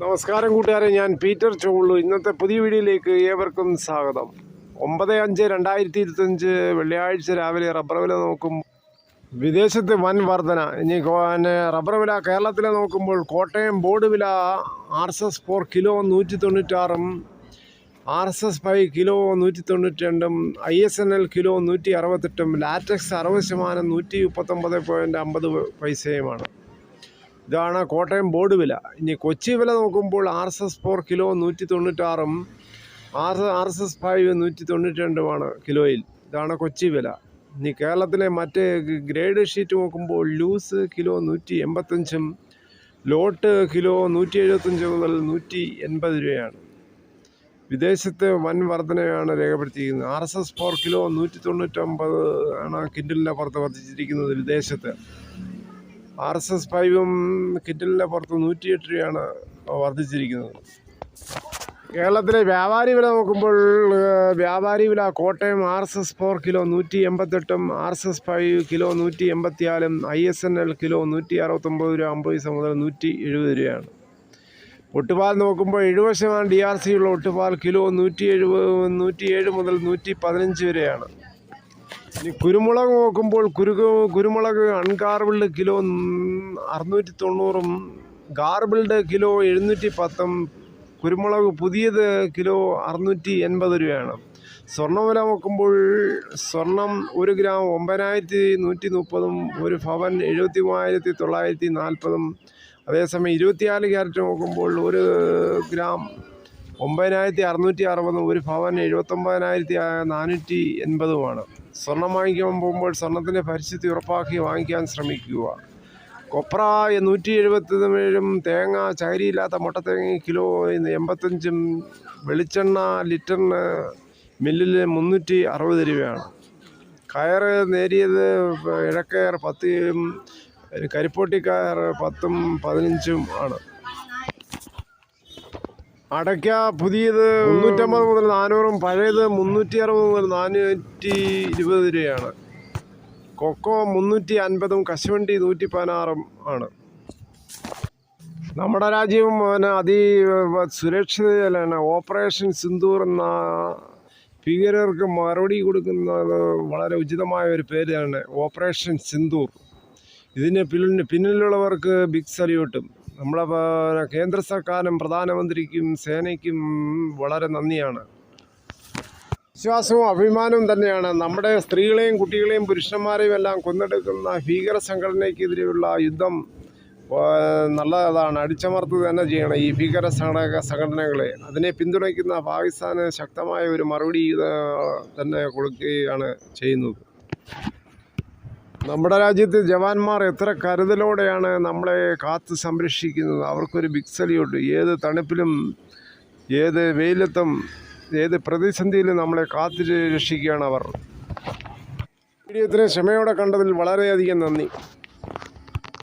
നമസ്കാരം കൂട്ടുകാരെ. ഞാൻ പീറ്റർ ചോളു ഇന്നത്തെ പുതിയ വീഡിയോയിലേക്ക് ഏവർക്കും സ്വാഗതം. ഒമ്പത് അഞ്ച് രണ്ടായിരത്തി ഇരുപത്തഞ്ച് വെള്ളിയാഴ്ച രാവിലെ റബ്ബർ വില നോക്കും. വിദേശത്ത് വൻ വർധന. ഇനി റബ്ബർ വില കേരളത്തിലെ നോക്കുമ്പോൾ കോട്ടയം ബോർഡ് വില R S S four kilo നൂറ്റി തൊണ്ണൂറ്റാറും R S S five kilo നൂറ്റി തൊണ്ണൂറ്റി രണ്ടും I S N L kilo നൂറ്റി അറുപത്തെട്ടും ലാറ്റക്സ് അറുപത് ശതമാനം നൂറ്റി മുപ്പത്തൊമ്പത് പോയിന്റ് അമ്പത് പൈസയുമാണ്. ഇതാണ് കോട്ടയം ബോർഡ് വില. ഇനി കൊച്ചി വില നോക്കുമ്പോൾ R S S four kilo നൂറ്റി തൊണ്ണൂറ്റാറും R R S S five നൂറ്റി തൊണ്ണൂറ്റി രണ്ടുമാണ് കിലോയിൽ. ഇതാണ് കൊച്ചി വില. ഇനി കേരളത്തിലെ മറ്റേ ഗ്രേഡ് ഷീറ്റ് നോക്കുമ്പോൾ ലൂസ് കിലോ നൂറ്റി എൺപത്തഞ്ചും ലോട്ട് കിലോ നൂറ്റി എഴുപത്തഞ്ച് മുതൽ നൂറ്റി എൺപത് രൂപയാണ്. വിദേശത്ത് വൻ വർധനയാണ് രേഖപ്പെടുത്തിയിരിക്കുന്നത്. R S S four kilo നൂറ്റി തൊണ്ണൂറ്റൊമ്പത് ആണ് കിൻഡലിന്റെ പുറത്ത് വർദ്ധിച്ചിരിക്കുന്നത് വിദേശത്ത്. ആർ എസ് എസ് ഫൈവും കിറ്റലിന്റെ പുറത്ത് നൂറ്റിയെട്ട് രൂപയാണ് വർദ്ധിച്ചിരിക്കുന്നത്. കേരളത്തിലെ വ്യാപാരി വില നോക്കുമ്പോൾ വ്യാപാരി വില Kottayam R S S four kilo നൂറ്റി എൺപത്തെട്ടും R S S five kilo നൂറ്റി എൺപത്തിനാലും I S N L kilo നൂറ്റി അറുപത്തൊമ്പത് രൂപ അമ്പത് പൈസ മുതൽ നൂറ്റി എഴുപത് രൂപയാണ്. ഒട്ടുപാൽ നോക്കുമ്പോൾ എഴുപത് ശതമാനം ഡി ആർ സി ഉള്ള ഒട്ടുപാൽ കിലോ നൂറ്റി എഴുപത് നൂറ്റി ഏഴ് മുതൽ നൂറ്റി പതിനഞ്ച് വരെയാണ്. ഇനി കുരുമുളക് നോക്കുമ്പോൾ കുരുക കുരുമുളക് അൺഗാർബിൾഡ് കിലോ അറുന്നൂറ്റി തൊണ്ണൂറും ഗാർബിൾഡ് കിലോ എഴുന്നൂറ്റി പത്തും കുരുമുളക് പുതിയത് കിലോ അറുന്നൂറ്റി എൺപത് രൂപയാണ് സ്വർണവില നോക്കുമ്പോൾ സ്വർണം ഒരു ഗ്രാം ഒമ്പതിനായിരത്തി നൂറ്റി മുപ്പതും ഒരു ഭവൻ എഴുപത്തി മൂവായിരത്തി തൊള്ളായിരത്തി നാൽപ്പതും അതേസമയം ഇരുപത്തിനാല് ക്യാരറ്റ് നോക്കുമ്പോൾ ഒരു ഗ്രാം ഒമ്പതിനായിരത്തി അറുന്നൂറ്റി അറുപതും ഒരു ഭവൻ എഴുപത്തൊമ്പതിനായിരത്തി നാനൂറ്റി എൺപതുമാണ് സ്വർണം വാങ്ങിക്കാൻ പോകുമ്പോൾ സ്വർണത്തിന്റെ പരിസ്ഥിതി ഉറപ്പാക്കി വാങ്ങിക്കാൻ ശ്രമിക്കുക. കൊപ്ര നൂറ്റി എഴുപത്തി ഏഴും തേങ്ങ ചകരിയില്ലാത്ത മുട്ടത്തേങ്ങ കിലോ എൺപത്തഞ്ചും വെളിച്ചെണ്ണ ലിറ്ററിന് മില്ലിൽ മുന്നൂറ്റി അറുപത് രൂപയാണ്. കയറ് നേരിയത് ഇഴക്കയർ പത്തും കരിപ്പോട്ടിക്കയർ പത്തും പതിനഞ്ചും ആണ്. അടയ്ക്ക പുതിയത് മുന്നൂറ്റമ്പത് മുതൽ നാനൂറും പഴയത് മുന്നൂറ്റി അറുപത് മുതൽ നാനൂറ്റി ഇരുപത് രൂപയാണ്. കൊക്കോ മുന്നൂറ്റി അൻപതും കശുവണ്ടി നൂറ്റി പതിനാറും ആണ്. നമ്മുടെ രാജ്യം പിന്നെ അതി സുരക്ഷിതയിലാണ് ഓപ്പറേഷൻ സിന്ദൂർ എന്ന ഭീകരർക്ക് മറുപടി കൊടുക്കുന്നത് വളരെ ഉചിതമായ ഒരു പേരാണ് ഓപ്പറേഷൻ സിന്ദൂർ. ഇതിന് പിന്നിൽ പിന്നിലുള്ളവർക്ക് ബിഗ് സല്യൂട്ടും. നമ്മളെ കേന്ദ്ര സർക്കാരും പ്രധാനമന്ത്രിക്കും സേനയ്ക്കും വളരെ നന്ദിയാണ്. വിശ്വാസവും അഭിമാനവും തന്നെയാണ്. നമ്മുടെ സ്ത്രീകളെയും കുട്ടികളെയും പുരുഷന്മാരെയും എല്ലാം കൊന്നെടുക്കുന്ന ഭീകര സംഘടനയ്ക്കെതിരെയുള്ള യുദ്ധം നല്ലതാണ്. അടിച്ചമർത്തുക തന്നെ ചെയ്യണം ഈ ഭീകര സംഘടന സംഘടനകളെ. അതിനെ പിന്തുണയ്ക്കുന്ന പാകിസ്ഥാന് ശക്തമായ ഒരു മറുപടി തന്നെ കൊടുക്കുകയാണ് ചെയ്യുന്നത്. നമ്മുടെ രാജ്യത്ത് ജവാന്മാർ എത്ര കരുതലോടെയാണ് നമ്മളെ കാത്ത് സംരക്ഷിക്കുന്നത്? അവർക്കൊരു ബിഗ് സല്യൂട്ട് ഏത് തണുപ്പിലും ഏത് വെയിലത്തും ഏത് പ്രതിസന്ധിയിലും നമ്മളെ കാത്ത് രക്ഷിക്കുകയാണ് അവർ. വീഡിയോ ഇത്രയും ക്ഷമയോടെ കണ്ടതിൽ വളരെയധികം നന്ദി.